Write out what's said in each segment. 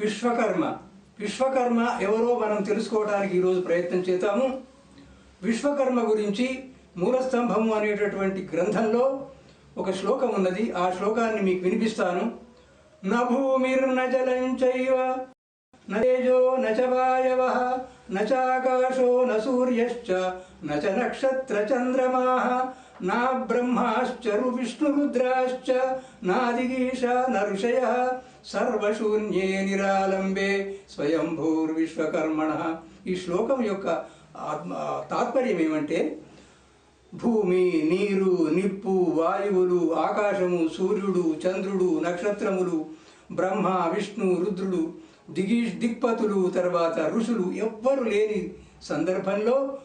విశ్వకర్మ. విశ్వకర్మ ఎవరో మనం తెలుసుకోవడానికి ఈరోజు ప్రయత్నం చేద్దాము. విశ్వకర్మ గురించి మూలస్తంభము అనేటటువంటి గ్రంథంలో ఒక శ్లోకం ఉన్నది. ఆ శ్లోకాన్ని మీకు వినిపిస్తాను. న భూమిర్న జలంచైవ న తేజో చ న చాకాశో న సూర్యశ్చ న చ నక్షత్ర చంద్రమాః నా బ్రహ్మాశ్చరు విష్ణురుద్రాశ్చ నాదిగీష సర్వశూన్యే నిరాలంబే స్వయంభూర్విశ్వకర్మణ ఈ శ్లోకం యొక్క ఆత్మ తాత్పర్యం ఏమంటే భూమి నీరు నిప్పు వాయువులు ఆకాశము సూర్యుడు చంద్రుడు నక్షత్రములు బ్రహ్మ విష్ణు రుద్రుడు దిగి దిక్పతులు తర్వాత ఋషులు ఎవ్వరు లేని సందర్భంలో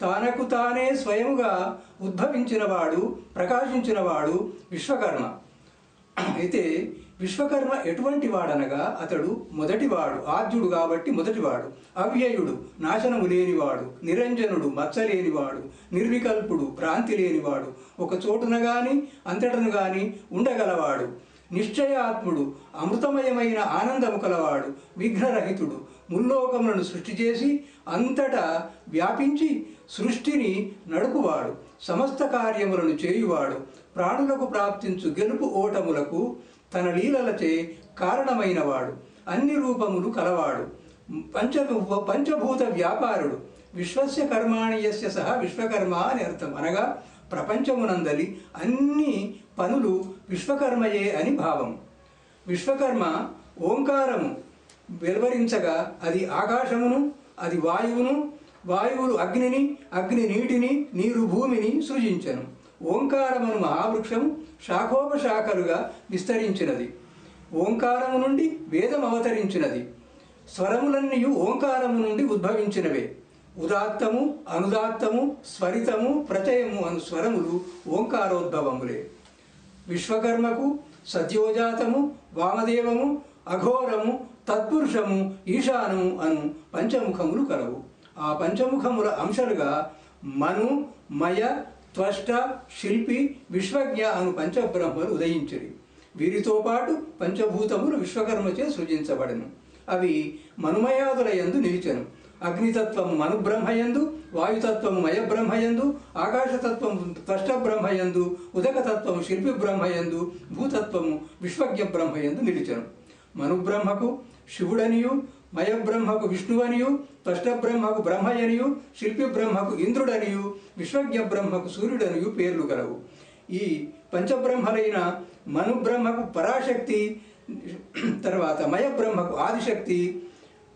తనకు తానే స్వయముగా ఉద్భవించినవాడు ప్రకాశించినవాడు విశ్వకర్మ. అయితే విశ్వకర్మ ఎటువంటి వాడనగా అతడు మొదటివాడు ఆద్యుడు కాబట్టి మొదటివాడు అవ్యయుడు నాశనము లేనివాడు నిరంజనుడు మచ్చలేనివాడు నిర్వికల్పుడు భ్రాంతి లేనివాడు ఒక చోటున గాని అంతటను గాని ఉండగలవాడు. నిశ్చయాత్ముడు అమృతమయమైన ఆనందము కలవాడు విఘ్నరహితుడు. ముల్లోకములను సృష్టి చేసి అంతటా వ్యాపించి సృష్టిని నడుపువాడు సమస్త కార్యములను చేయువాడు. ప్రాణులకు ప్రాప్తించు గెలుపు ఓటములకు తన లీలలచే కారణమైనవాడు. అన్ని రూపములు కలవాడు. పంచ పంచభూత వ్యాపారుడు. విశ్వస్య కర్మాణి యస్య విశ్వకర్మ అని అర్థం. అనగా ప్రపంచమునందలి అన్ని పనులు విశ్వకర్మయే అని భావం. విశ్వకర్మ ఓంకారము వెలువరించగా అది ఆకాశమును అది వాయువును వాయువులు అగ్నిని అగ్ని నీటిని నీరు భూమిని సృజించను. ఓంకారమును మహావృక్షము శాఖోపశాఖలుగా విస్తరించినది. ఓంకారము నుండి వేదం అవతరించినది. స్వరములన్నీ ఓంకారము నుండి ఉద్భవించినవే. ఉదాత్తము అనుదాత్తము స్వరితము ప్రచయము అను స్వరములు ఓంకారోద్భవములే. విశ్వకర్మకు సద్యోజాతము వామదేవము అఘోరము తత్పురుషము ఈశానము అను పంచముఖములు కలవు. ఆ పంచముఖముల అంశాలుగా మను మయ త్వష్ట శిల్పి విశ్వజ్ఞ అను పంచబ్రహ్మలు ఉదయించిరి. వీరితో పాటు పంచభూతములు విశ్వకర్మచే సృజించబడను. అవి మనుమయాదుల యందు నిలిచెను. అగ్నితత్వం మనుబ్రహ్మయందు వాయుతత్వం మయబ్రహ్మయందు ఆకాశతత్వం త్వష్ట బ్రహ్మయందు ఉదకతత్వము శిల్పి బ్రహ్మయందు భూతత్వము విశ్వజ్ఞ బ్రహ్మయందు నిలిచను. మనుబ్రహ్మకు శివుడనియు మయబ్రహ్మకు విష్ణువనియు త్వష్టబ్రహ్మకు బ్రహ్మయనియు శిల్పి బ్రహ్మకు ఇంద్రుడనియు విశ్వజ్ఞ బ్రహ్మకు సూర్యుడనియు పేర్లు గలవు. ఈ పంచబ్రహ్మలైన మనుబ్రహ్మకు పరాశక్తి తర్వాత మయబ్రహ్మకు ఆదిశక్తి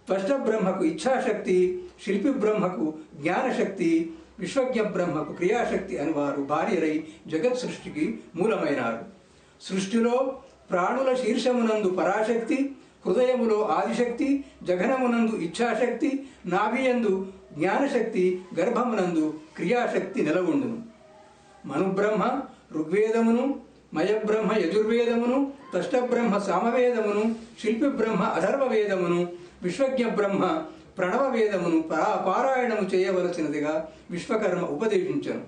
త్వష్ట బ్రహ్మకు ఇచ్ఛాశక్తి శిల్పి బ్రహ్మకు జ్ఞానశక్తి విశ్వజ్ఞ బ్రహ్మకు క్రియాశక్తి అని వారు భార్యరై జగత్ సృష్టికి మూలమైనారు. సృష్టిలో ప్రాణుల శీర్షమునందు పరాశక్తి హృదయములో ఆదిశక్తి జఘనమునందు ఇచ్ఛాశక్తి నాభియందు జ్ఞానశక్తి గర్భమునందు క్రియాశక్తి నిలవుండును మనుబ్రహ్మ ఋగ్వేదమును మయబ్రహ్మ యజుర్వేదమును తష్టబ్రహ్మ సామవేదమును శిల్పి బ్రహ్మ అధర్వ వేదమును విశ్వజ్ఞ బ్రహ్మ ప్రణవ వేదమును పరా పారాయణము చేయవలసినదిగా విశ్వకర్మ ఉపదేశించను.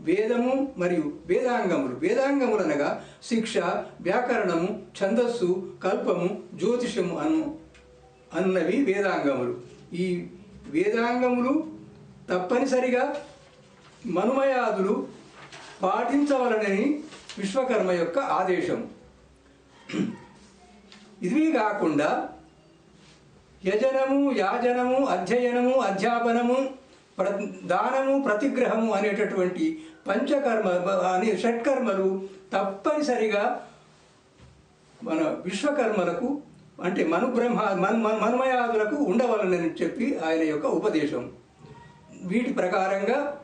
వేదము మరియు వేదాంగములు. వేదాంగములు అనగా శిక్ష వ్యాకరణము ఛందస్సు కల్పము జ్యోతిషము అను అన్నవి వేదాంగములు. ఈ వేదాంగములు తప్పనిసరిగా మనుమయాదులు పాటించవలనని విశ్వకర్మ యొక్క ఆదేశం ఇది కాకుండా యజనము యాజనము అధ్యయనము అధ్యాపనము ప్ర దానము ప్రతిగ్రహము అనేటటువంటి పంచకర్మ అనే షట్కర్మలు తప్పనిసరిగా మన విశ్వకర్మలకు అంటే మనుబ్రహ్మ మన్ మన్- మన్మయాదులకు ఉండవలనని చెప్పి ఆయన యొక్క ఉపదేశం. వీటి ప్రకారంగా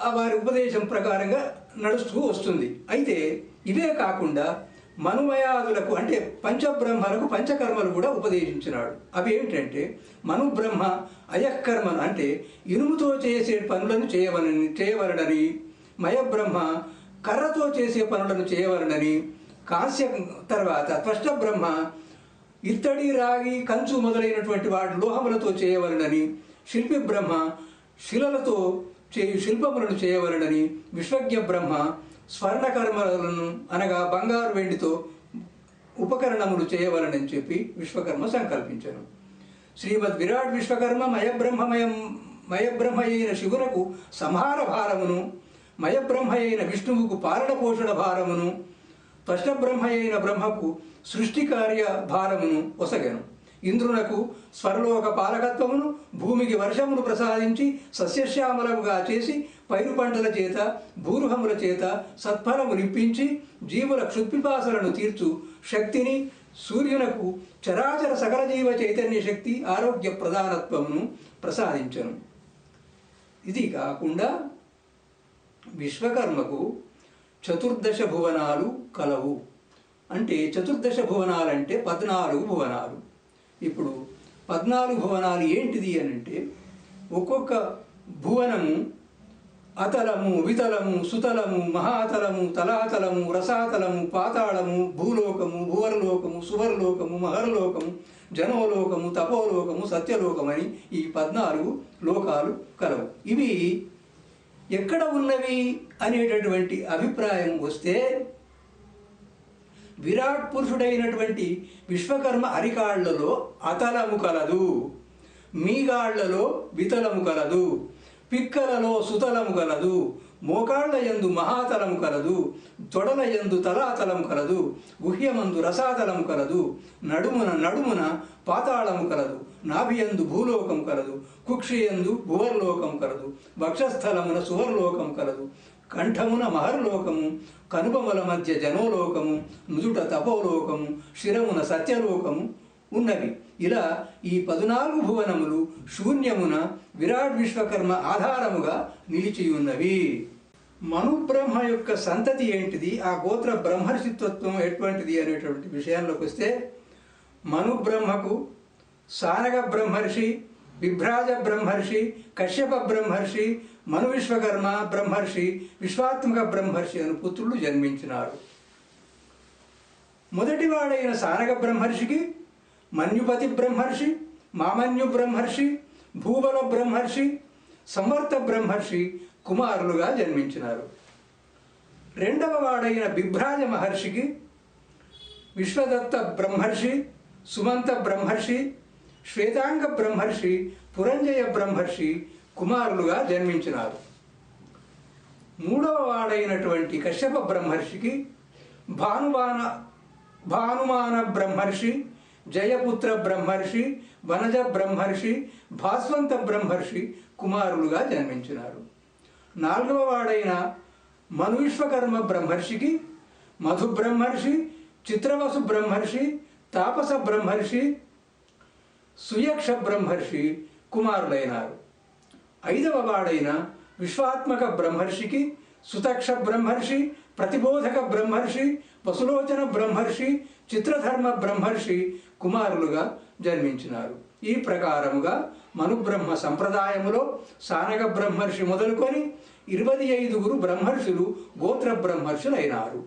ఆ వారి ఉపదేశం ప్రకారంగా నడుస్తూ వస్తుంది. అయితే ఇవే కాకుండా మనుమయాదులకు అంటే పంచబ్రహ్మలకు పంచకర్మలు కూడా ఉపదేశించినాడు. అవి ఏమిటంటే మనుబ్రహ్మ అయకర్మలు అంటే ఇనుముతో చేసే పనులను చేయవలని చేయవలనని మయబ్రహ్మ కర్రతో చేసే పనులను చేయవలనని కాస్య తర్వాత త్వష్ట బ్రహ్మ ఇత్తడి రాగి కంచు మొదలైనటువంటి వాటి లోహములతో చేయవలనని శిల్పి బ్రహ్మ శిలలతో చేయు శిల్పములను చేయవలనని విశ్వజ్ఞ బ్రహ్మ స్వర్ణకర్మలను అనగా బంగారు వెండితో ఉపకరణములు చేయవలనని చెప్పి విశ్వకర్మ సంకల్పించాను. శ్రీమద్ విరాట్ విశ్వకర్మ మయబ్రహ్మమయం మయబ్రహ్మ అయిన శివునకు సంహార భారమును మయబ్రహ్మ అయిన విష్ణువుకు పాలన పోషణ భారమును త్వష్టబ్రహ్మ అయిన బ్రహ్మకు సృష్టి కార్య భారమును ఒసగెను. ఇంద్రునకు స్వర్లోక పాలకత్వమును భూమికి వర్షమును ప్రసాదించి సస్యశ్యామలముగా చేసి పైరు పంటల చేత భూరుహముల చేత సత్ఫలము నిప్పించి జీవుల క్షుత్పిపాసలను తీర్చు శక్తిని సూర్యునకు చరాచర సకల జీవ చైతన్య శక్తి ఆరోగ్య ప్రధానత్వమును ప్రసాదించను. ఇది కాకుండా విశ్వకర్మకు చతుర్దశ భువనాలు కలవు. అంటే చతుర్దశ భువనాలంటే పద్నాలుగు భువనాలు. ఇప్పుడు పద్నాలుగు భువనాలు ఏంటిది అని అంటే ఒక్కొక్క భువనము అతలము వితలము సుతలము మహాతలము తలాతలము రసాతలము పాతాళము భూలోకము భువర్లోకము సువర్లోకము మహర్లోకము జనోలోకము తపోలోకము సత్యలోకమని ఈ పద్నాలుగు లోకాలు కలవు. ఇవి ఎక్కడ ఉన్నవి అనేటటువంటి అభిప్రాయం వస్తే విరాట్ పురుషుడైనటువంటి విశ్వకర్మ అరికాళ్ళలో అతలము కలదు మీగాళ్ళలో వితలము కలదు. పిక్కలలో సుతలము కలదు మోకాళ్ళ యందు మహాతలము కలదు తొడల యందు తలాతలము కలదు గుహ్యమందు రసాతలము కలదు నడుమున నడుమున పాతాళము కలదు నాభియందు భూలోకం కలదు కుక్షియందు భువర్లోకం కలదు భక్షస్థలమున సువర్లోకం కలదు కంఠమున మహర్లోకము కనుపముల మధ్య జనోలోకము నుదుట తపోలోకము శిరమున సత్యలోకము ఉన్నవి. ఇలా ఈ పదునాలుగు భువనములు శూన్యమున విరాట్ విశ్వకర్మ ఆధారముగా నిలిచి ఉన్నవి మనుబ్రహ్మ యొక్క సంతతి ఏంటిది? ఆ గోత్ర బ్రహ్మర్షిత్వత్వం ఎటువంటిది అనేటువంటి విషయాల్లోకి వస్తే మనుబ్రహ్మకు సానగ బ్రహ్మర్షి విభ్రాజ బ్రహ్మర్షి కశ్యప బ్రహ్మర్షి మను విశ్వకర్మ బ్రహ్మర్షి విశ్వాత్మక బ్రహ్మర్షి అను పుత్రులు జన్మించినారు. మొదటివాడైన సానగ బ్రహ్మర్షికి మన్యుపతి బ్రహ్మర్షి మామన్యు బ్రహ్మర్షి భూబల బ్రహ్మర్షి సంవర్త బ్రహ్మర్షి కుమారులుగా జన్మించినారు. రెండవ వాడైన బిభ్రాజ మహర్షికి విశ్వదత్త బ్రహ్మర్షి సుమంత బ్రహ్మర్షి శ్వేతాంగ బ్రహ్మర్షి పురంజయ బ్రహ్మర్షి కుమారులుగా జన్మించినారు. మూడవ వాడైనటువంటి కశ్యప బ్రహ్మర్షికి భానుమాన భానుమాన బ్రహ్మర్షి జయపుత్ర బ్రహ్మర్షి వనజ బ్రహ్మర్షి భాస్వంత బ్రహ్మర్షి కుమారులుగా జన్మించినారు. నాలుగవ వాడైన మనువిశ్వకర్మ బ్రహ్మర్షికి మధు బ్రహ్మర్షి చిత్రవసు బ్రహ్మర్షి తాపస బ్రహ్మర్షి సుయక్ష బ్రహ్మర్షి కుమారులైనారు. ఐదవ వాడైన విశ్వాత్మక బ్రహ్మర్షికి సుతక్ష బ్రహ్మర్షి ప్రతిబోధక బ్రహ్మర్షి వసులోచన బ్రహ్మర్షి చిత్రధర్మ బ్రహ్మర్షి కుమారులుగా జన్మించినారు. ఈ ప్రకారముగా మనుబ్రహ్మ సంప్రదాయములో సానగ బ్రహ్మర్షి మొదలుకొని ఇరవై ఐదుగురు బ్రహ్మర్షులు గోత్ర బ్రహ్మర్షులైనారు.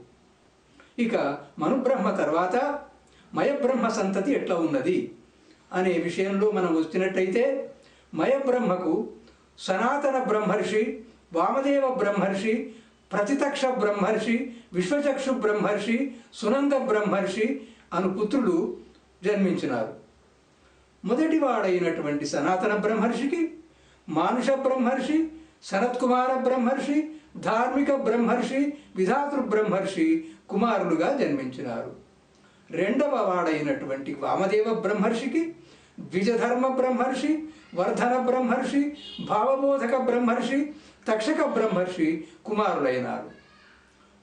ఇక మనుబ్రహ్మ తర్వాత మయబ్రహ్మ సంతతి ఎట్లా ఉన్నది అనే విషయంలో మనం వచ్చినట్టయితే మయబ్రహ్మకు సనాతన బ్రహ్మర్షి వామదేవ బ్రహ్మర్షి ప్రతితక్ష బ్రహ్మర్షి విశ్వచక్షు బ్రహ్మర్షి సునంద బ్రహ్మర్షి అను పుత్రులు జన్మించినారు. మొదటివాడైనటువంటి సనాతన బ్రహ్మర్షికి మానుష బ్రహ్మర్షి సనత్కుమార బ్రహ్మర్షి ధార్మిక బ్రహ్మర్షి విధాతృ బ్రహ్మర్షి కుమారులుగా జన్మించినారు. రెండవ వాడైనటువంటి వామదేవ బ్రహ్మర్షికి ద్విజధర్మ బ్రహ్మర్షి వర్ధన బ్రహ్మర్షి భావబోధక బ్రహ్మర్షి తక్షక బ్రహ్మర్షి కుమారులైనారు.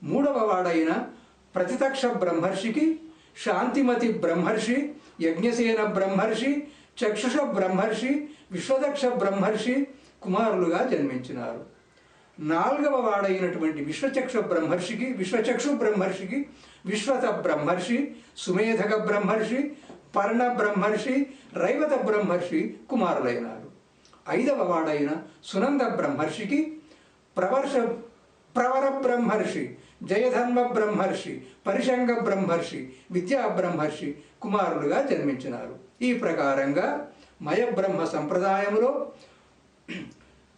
మూడవ వాడైన ప్రతితక్ష బ్రహ్మర్షికి శాంతిమతి బ్రహ్మర్షి యజ్ఞసేన బ్రహ్మర్షి చక్షుష బ్రహ్మర్షి విశ్వదక్ష బ్రహ్మర్షి కుమారులుగా జన్మించినారు. నాలుగవ వాడైనటువంటి విశ్వచక్ష బ్రహ్మర్షికి విశ్వచక్షు బ్రహ్మర్షికి విశ్వత బ్రహ్మర్షి సుమేధక బ్రహ్మర్షి పర్ణ బ్రహ్మర్షి రైవత బ్రహ్మర్షి కుమారులైనారు. ఐదవ వాడైన సునంద బ్రహ్మర్షికి ప్రవర్ష ప్రవర బ్రహ్మర్షి జయధర్మ బ్రహ్మర్షి పరిశంగ బ్రహ్మర్షి విద్యా బ్రహ్మర్షి కుమారులుగా జన్మించినారు. ఈ ప్రకారంగా మయ బ్రహ్మ సంప్రదాయంలో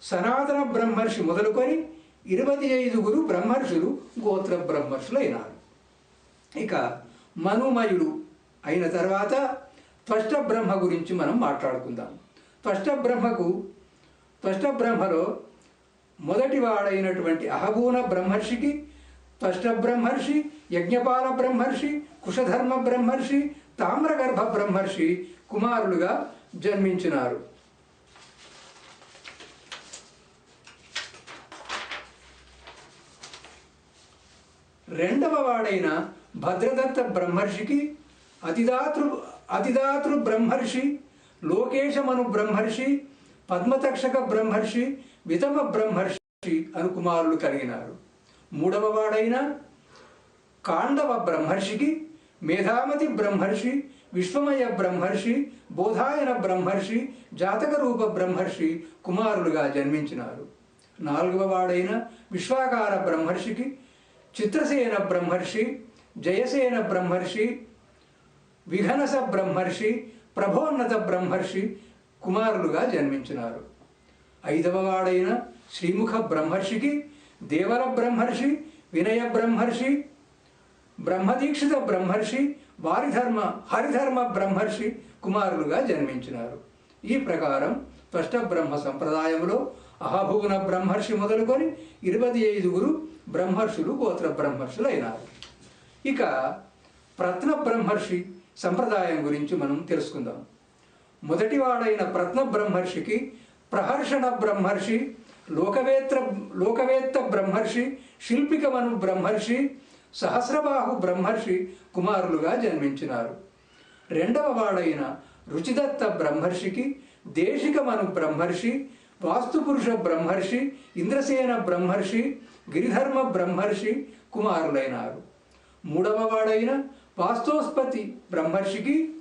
సనాతన బ్రహ్మర్షి మొదలుకొని ఇరవై ఐదుగురు బ్రహ్మర్షులు గోత్ర బ్రహ్మర్షులు అయినారు. ఇక మనుమయుడు అయిన తర్వాత త్వష్ట బ్రహ్మ గురించి మనం మాట్లాడుకుందాం. త్వష్ట బ్రహ్మకు త్వష్ట బ్రహ్మలో మొదటివాడైనటువంటి అహబూన బ్రహ్మర్షికి స్పష్ట బ్రహ్మర్షి యజ్ఞపాల బ్రహ్మర్షి కుషధర్మ బ్రహ్మర్షి తామ్రగర్భ బ్రహ్మర్షి కుమారులుగా జన్మించినారు. రెండవ వాడైన భద్రదత్త బ్రహ్మర్షికి అతిదాతృ అతిదాతృ బ్రహ్మర్షి లోకేశమను బ్రహ్మర్షి పద్మతక్షక బ్రహ్మర్షి వితమ బ్రహ్మర్షి అను కుమారులు కలిగినారు. మూడవ వాడైన కాండవ బ్రహ్మర్షికి మేధామతి బ్రహ్మర్షి విశ్వమయ బ్రహ్మర్షి బోధాయన బ్రహ్మర్షి జాతక రూప బ్రహ్మర్షి కుమారులుగా జన్మించినారు. నాలుగవ వాడైన విశ్వాకార బ్రహ్మర్షికి చిత్రసేన బ్రహ్మర్షి జయసేన బ్రహ్మర్షి విఘనస బ్రహ్మర్షి ప్రభోన్నత బ్రహ్మర్షి కుమారులుగా జన్మించినారు. ఐదవవాడైన శ్రీముఖ బ్రహ్మర్షికి దేవర బ్రహ్మర్షి వినయ బ్రహ్మర్షి బ్రహ్మదీక్షిత బ్రహ్మర్షి వారిధర్మ హరిధర్మ బ్రహ్మర్షి కుమారులుగా జన్మించినారు. ఈ ప్రకారం స్పష్ట బ్రహ్మ సంప్రదాయంలో అహభువన బ్రహ్మర్షి మొదలుకొని ఇరవై ఐదుగురు బ్రహ్మర్షులు గోత్ర బ్రహ్మర్షులు అయినారు ఇక ప్రత్న బ్రహ్మర్షి సంప్రదాయం గురించి మనం తెలుసుకుందాం. మొదటివాడైన ప్రత్న బ్రహ్మర్షికి ప్రహర్షణ బ్రహ్మర్షి లోకవేత్త లోకవేత్త బ్రహ్మర్షి శిల్పికమను బ్రహ్మర్షి సహస్రబాహు బ్రహ్మర్షి కుమారులుగా జన్మించినారు. రెండవ వాడైన రుచిదత్త బ్రహ్మర్షికి దేశికమను బ్రహ్మర్షి వాస్తుపురుష బ్రహ్మర్షి ఇంద్రసేన బ్రహ్మర్షి గిరిధర్మ బ్రహ్మర్షి కుమారులైనారు. మూడవ వాడైన వాస్తోస్పతి బ్రహ్మర్షికి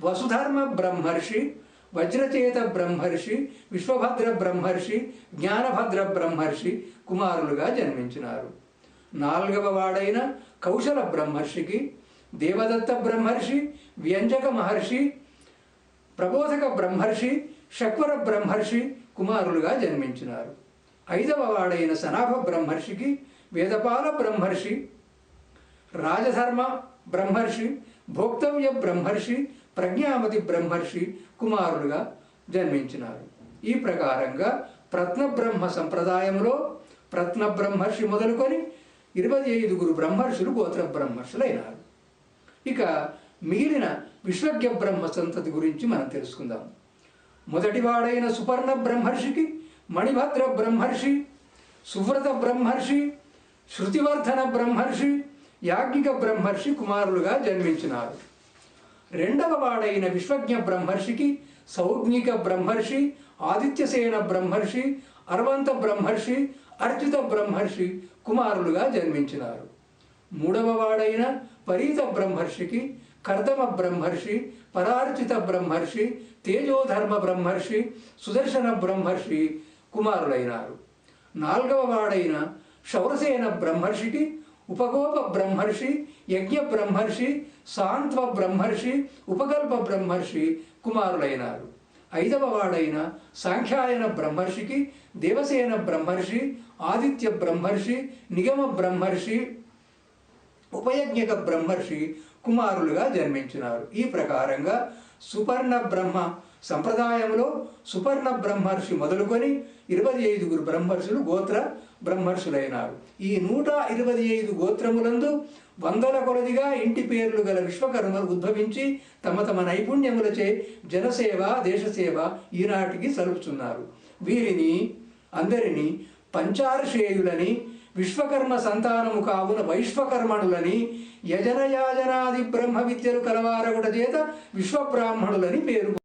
వసుధర్మ బ్రహ్మర్షి వజ్రచేత బ్రహ్మర్షి విశ్వభద్ర బ్రహ్మర్షి జ్ఞానభద్ర బ్రహ్మర్షి కుమారులుగా జన్మించినారు. నాలుగవ వాడైన కౌశల బ్రహ్మర్షికి దేవదత్త బ్రహ్మర్షి వ్యంజక మహర్షి ప్రబోధక బ్రహ్మర్షి శక్వర బ్రహ్మర్షి కుమారులుగా జన్మించినారు. ఐదవ వాడైన సనాభ బ్రహ్మర్షికి వేదపాల బ్రహ్మర్షి రాజధర్మ బ్రహ్మర్షి భోక్తవ్య బ్రహ్మర్షి ప్రజ్ఞామతి బ్రహ్మర్షి కుమారులుగా జన్మించినారు. ఈ ప్రకారంగా ప్రత్నబ్రహ్మ సంప్రదాయంలో ప్రత్న బ్రహ్మర్షి మొదలుకొని ఇరవై ఐదుగురు బ్రహ్మర్షులు గోత్ర బ్రహ్మర్షులైనారు. ఇక మిగిలిన విశ్వజ్ఞ బ్రహ్మ సంతతి గురించి మనం తెలుసుకుందాం. మొదటివాడైన సుపర్ణ బ్రహ్మర్షికి మణిభద్ర బ్రహ్మర్షి సువ్రత బ్రహ్మర్షి శృతివర్ధన బ్రహ్మర్షి యాజ్ఞిక బ్రహ్మర్షి కుమారులుగా జన్మించినారు. రెండవ వాడైన విశ్వజ్ఞ బ్రహ్మర్షికి సౌజ్ఞిక బ్రహ్మర్షి ఆదిత్యసేన బ్రహ్మర్షి అరవంత బ్రహ్మర్షి అర్చిత బ్రహ్మర్షి కుమారులుగా జన్మించినారు. మూడవ వాడైన పరీత బ్రహ్మర్షికి కర్దమ బ్రహ్మర్షి పరార్చిత బ్రహ్మర్షి తేజోధర్మ బ్రహ్మర్షి సుదర్శన బ్రహ్మర్షి కుమారులైనారు. నాలుగవ వాడైన శౌరసేన బ్రహ్మర్షికి ఉపగోప బ్రహ్మర్షి యజ్ఞ బ్రహ్మర్షి సాంత్వ బ్రహ్మర్షి ఉపకల్ప బ్రహ్మర్షి కుమారులైనారు. ఐదవ వాడైన సాంఖ్యాయన బ్రహ్మర్షికి దేవసేన బ్రహ్మర్షి ఆదిత్య బ్రహ్మర్షి నిగమ బ్రహ్మర్షి ఉపయజ్ఞక బ్రహ్మర్షి కుమారులుగా జన్మించినారు. ఈ ప్రకారంగా సుపర్ణ బ్రహ్మ సంప్రదాయంలో సుపర్ణ బ్రహ్మర్షి మొదలుకొని ఇరవై ఐదుగురు బ్రహ్మర్షులు గోత్ర బ్రహ్మర్షులైనారు. ఈ నూట ఇరవై ఐదు గోత్రములందు వందల కొలదిగా ఇంటి పేర్లు గల విశ్వకర్మలు ఉద్భవించి తమ తమ నైపుణ్యములచే జనసేవ దేశసేవ ఈనాటికి సలుపుచున్నారు. వీరిని అందరినీ పంచార్షేయులని విశ్వకర్మ సంతానము కావున వైశ్వకర్మణులని యజనయాజనాది బ్రహ్మ విద్యలు కలవారగుట చేత విశ్వబ్రాహ్మణులని పేరు